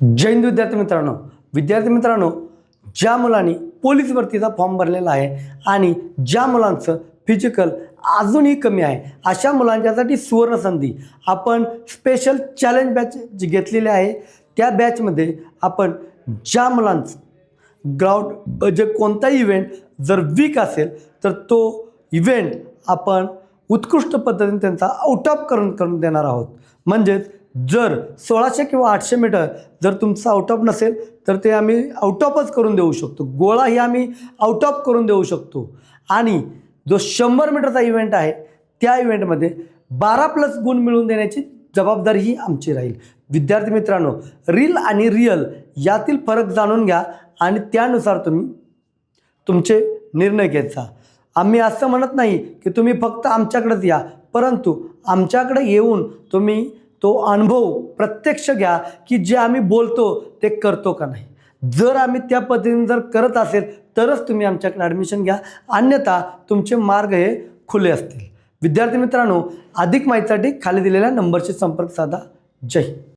जय हिंद विद्यार्थी मित्रांनो. विद्यार्थी मित्रांनो ज्या मुलांनी पोलीस भरतीचा फॉर्म भरलेला आहे आणि ज्या मुलांचं फिजिकल अजूनही कमी आहे अशा मुलांच्यासाठी सुवर्णसंधी आपण स्पेशल चॅलेंज बॅच जी घेतलेली आहे त्या बॅचमध्ये आपण ज्या मुलांचं ग्राउंड जे कोणताही इव्हेंट जर वीक असेल तर तो इव्हेंट आपण उत्कृष्ट पद्धतीने त्यांचा आउट ऑफ करून करून देणार आहोत. म्हणजेच जर सोळाशे किंवा आठशे मीटर जर तुमचं आउट ऑफ नसेल तर ते आम्ही आउट ऑफच करून देऊ शकतो. गोळाही आम्ही आउट ऑफ करून देऊ शकतो. आणि जो शंभर मीटरचा इव्हेंट आहे त्या इव्हेंटमध्ये बारा प्लस गुण मिळवून देण्याची जबाबदारी ही आमची राहील. विद्यार्थी मित्रांनो रील आणि रिअल यातील फरक जाणून घ्या आणि त्यानुसार तुम्ही तुमचे निर्णय घ्यायचा. आम्ही असं म्हणत नाही की तुम्ही फक्त आमच्याकडेच या परंतु आमच्याकडे येऊन तुम्ही तो अनुभव प्रत्यक्ष घ्या की जे आम्ही बोलतो ते करतो का नाही. जर आम्ही त्या पद्धतीने जर करत असेल तरच तुम्ही आमच्याकडे ॲडमिशन घ्या. अन्यथा तुमचे मार्ग हे खुले असतील. विद्यार्थी मित्रांनो अधिक माहितीसाठी खाली दिलेल्या नंबरशी संपर्क साधा. जय